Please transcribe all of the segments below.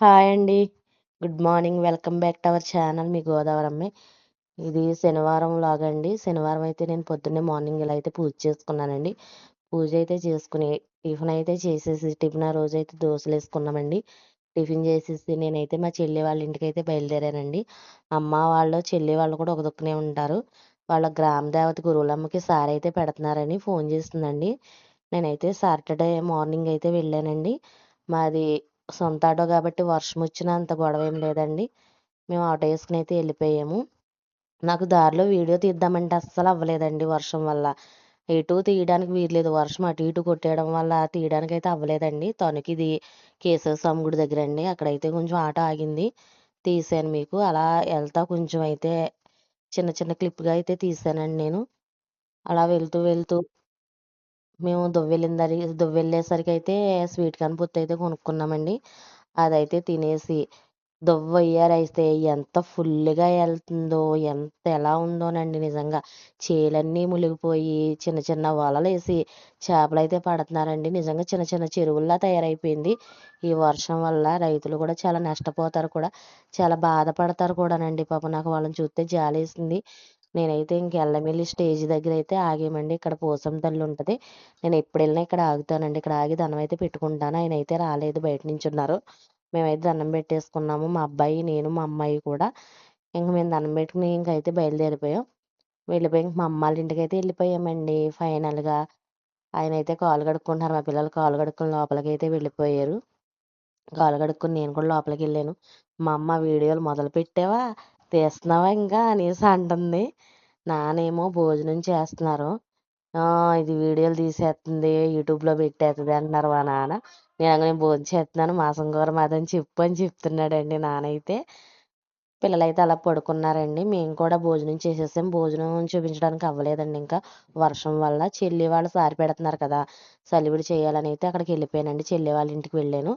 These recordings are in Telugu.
హాయ్ అండి. Good morning. Welcome back to our channel. మీ గోదావరమ్మే. ఇది శనివారం లాగండి శనివారం అయితే నేను పొద్దున్నే మార్నింగ్ ఇలా అయితే పూజ చేసుకున్నానండి. పూజ అయితే చేసుకుని టిఫిన్ అయితే చేసేసి టిఫిన్ ఆ రోజు అయితే దోశలు వేసుకున్నామండి. టిఫిన్ చేసేసి నేనైతే మా చెల్లి వాళ్ళ ఇంటికి అయితే బయలుదేరానండి. అమ్మ వాళ్ళు చెల్లి వాళ్ళు కూడా ఒక దుక్కునే ఉంటారు. వాళ్ళ గ్రామ దేవత గురువులమ్మకి సార్ అయితే పెడుతున్నారని ఫోన్ చేస్తుందండి. నేనైతే సాటర్డే మార్నింగ్ అయితే వెళ్ళానండి. మాది సొంత ఆటో కాబట్టి వర్షం వచ్చినా అంత గొడవ ఏం లేదండి. మేము ఆటో వేసుకుని అయితే వెళ్ళిపోయాము నాకు దారిలో వీడియో తీద్దామంటే అస్సలు అవ్వలేదండి వర్షం వల్ల. ఎటు తీయడానికి వీరలేదు వర్షం అటు ఇటు కొట్టేయడం వల్ల తీయడానికి అయితే అవ్వలేదండి. తణుకు ఇది కేశవ గుడి దగ్గర అండి అక్కడైతే కొంచెం ఆటో ఆగింది. తీసాను మీకు. అలా వెళ్తా కొంచెం అయితే చిన్న చిన్న క్లిప్గా అయితే తీసానండి నేను. అలా వెళ్తూ వెళ్తూ మేము దువ్వెళ్ళిందరి దువ్వెళ్ళేసరికి అయితే స్వీట్ కార్న్ పొత్తు అయితే కొనుక్కున్నామండి. అదైతే తినేసి దువ్వయ్యారైతే ఎంత ఫుల్గా వెళ్తుందో ఎంత ఎలా ఉందోనండి నిజంగా. చేలన్నీ మునిగిపోయి చిన్న చిన్న వలలు వేసి చేపలు అయితే పడుతున్నారండి. నిజంగా చిన్న చిన్న చెరువుల్లా తయారైపోయింది. ఈ వర్షం వల్ల రైతులు కూడా చాలా నష్టపోతారు కూడా. చాలా బాధపడతారు కూడానండి. పాపం నాకు వాళ్ళని చూస్తే జాలేసింది. నేనైతే ఇంక ఎల్లమెల్లి స్టేజ్ దగ్గర అయితే ఆగామండి. ఇక్కడ పోసం తల్లి ఉంటుంది. నేను ఎప్పుడు వెళ్ళినా ఇక్కడ ఆగుతానండి. ఇక్కడ ఆగి దండం అయితే పెట్టుకుంటాను. ఆయన అయితే రాలేదు. బయట నుంచి ఉన్నారు మేమైతే దండం పెట్టేసుకున్నాము. మా అబ్బాయి నేను మా అమ్మాయి కూడా. ఇంక మేము దండం పెట్టుకుని ఇంకైతే బయలుదేరిపోయాం. వెళ్ళిపోయి ఇంక మా అమ్మ వాళ్ళ ఇంటికి అయితే వెళ్ళిపోయామండి. ఫైనల్గా ఆయన అయితే కాలు కడుక్కుంటున్నారు. మా పిల్లలు కాలు కడుక్కుని లోపలికి అయితే వెళ్ళిపోయారు. కాలు కడుక్కుని నేను కూడా లోపలికి వెళ్ళాను. మా అమ్మ వీడియోలు మొదలు పెట్టావా తీస్తున్నావా ఇంకా అనేసి అంటుంది. నానేమో భోజనం చేస్తున్నారు. ఇది వీడియోలు తీసేస్తుంది యూట్యూబ్లో పెట్టేస్తుంది అంటున్నారు మా నాన్న. నేను అక్కడ భోజనం చేస్తున్నాను మాసం కూర మాదని చెప్పు అని చెప్తున్నాడండి నానైతే. పిల్లలైతే అలా పడుకున్నారండి. మేము కూడా భోజనం చేసేసాం. భోజనం చూపించడానికి అవ్వలేదండి ఇంకా. వర్షం వల్ల చెల్లి వాళ్ళు సారి పెడుతున్నారు కదా సలివిడి చేయాలని అయితే అక్కడికి వెళ్ళిపోయానండి. చెల్లి వాళ్ళ ఇంటికి వెళ్ళాను.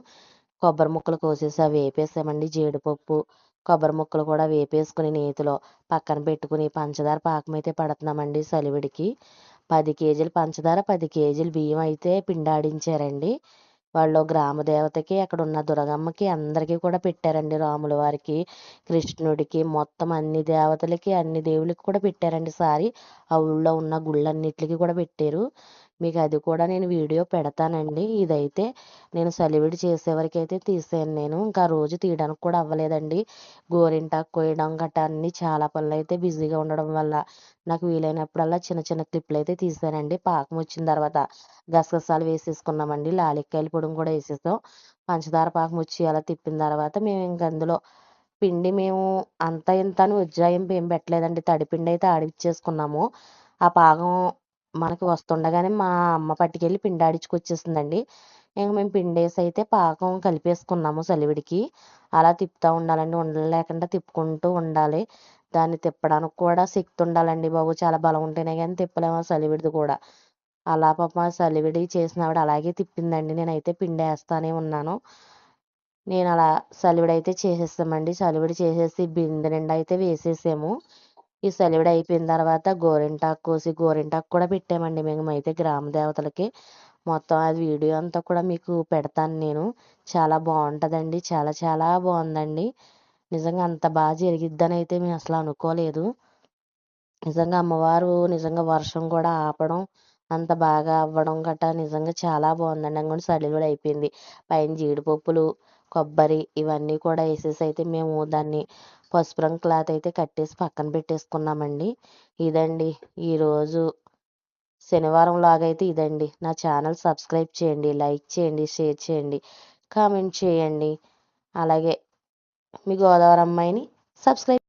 కొబ్బరి ముక్కలు కోసేసి అవి వేపేసామండి. జీడిపప్పు కొబ్బరి ముక్కలు కూడా వేపేసుకుని నేతిలో పక్కన పెట్టుకుని పంచదార పాకం అయితే పడుతున్నామండి సలివిడికి. పది కేజీలు పంచదార పది కేజీలు బియ్యం అయితే పిండాడించారండి. వాళ్ళు గ్రామ దేవతకి అక్కడ ఉన్న దుర్గమ్మకి అందరికీ కూడా పెట్టారండి రాముల వారికి కృష్ణుడికి మొత్తం అన్ని దేవతలకి అన్ని దేవులకి కూడా పెట్టారండి. సారి ఆ ఊళ్ళో ఉన్న గుళ్ళన్నిటికీ కూడా పెట్టారు. మీకు అది కూడా నేను వీడియో పెడతానండి. ఇదైతే నేను సలివిడి చేసేవరకు అయితే తీసాను నేను. ఇంకా రోజు తీయడానికి కూడా అవ్వలేదండి. గోరింటాకు కోయడం గట్టా అన్నీ చాలా పనులు అయితే బిజీగా ఉండడం వల్ల నాకు వీలైనప్పుడల్లా చిన్న చిన్న క్లిప్లు అయితే తీసానండి. పాకం వచ్చిన తర్వాత గసగసాలు వేసేసుకున్నామండి. లాలిక్కాయల పొడిని కూడా వేసేసాం. పంచదార పాకం వచ్చి అలా తిప్పిన తర్వాత మేము ఇంక అందులో పిండి మేము అంత ఇంత అని ఉజ్జాయింపు ఏం పెట్టలేదండి. తడిపిండి అయితే ఆడిచ్చేసుకున్నాము. ఆ పాకం మనకి వస్తుండగానే మా అమ్మ పట్టుకెళ్ళి పిండి ఆడించుకొచ్చేసిందండి ఇంక మేము పిండేసి అయితే పాకం కలిపేసుకున్నాము సలివిడికి. అలా తిప్పుతూ ఉండాలండి ఉండలు లేకుండా తిప్పుకుంటూ ఉండాలి. దాన్ని తిప్పడానికి కూడా శక్తి ఉండాలండి బాబు. చాలా బలం ఉంటేనే కానీ తిప్పలేము సలివిడిది కూడా. అలా పాప సలివిడి చేసిన ఆవిడ అలాగే తిప్పిందండి. నేనైతే పిండి వేస్తానే ఉన్నాను. నేను అలా సలివిడి అయితే చేసేస్తామండి. సలివిడి చేసేసి బిందె నిండా అయితే వేసేసాము. ఈ సలివిడి అయిపోయిన తర్వాత గోరింటాకు కోసి గోరింటాకు కూడా పెట్టామండి మేము అయితే గ్రామ దేవతలకి. మొత్తం అది వీడియో అంతా కూడా మీకు పెడతాను నేను. చాలా బాగుంటుందండి. చాలా చాలా బాగుందండి. నిజంగా అంత బాగా జరిగిద్దని అయితే మేము అసలు అనుకోలేదు. నిజంగా అమ్మవారు నిజంగా వర్షం కూడా ఆపడం అంత బాగా అవ్వడం గట్రా నిజంగా చాలా బాగుందండి. అంగడి సలివిడి అయిపోయింది. పైన జీడిపప్పులు కొబ్బరి ఇవన్నీ కూడా వేసేసి అయితే మేము దాన్ని పసుపు రంగు క్లాత్ అయితే కట్టేసి పక్కన పెట్టేసుకున్నామండి. ఇదండి ఈరోజు శనివారం లాగైతే ఇదండి. నా ఛానల్ సబ్స్క్రైబ్ చేయండి లైక్ చేయండి షేర్ చేయండి కామెంట్ చేయండి. అలాగే మీ గోదావరి అమ్మాయిని సబ్స్క్రైబ్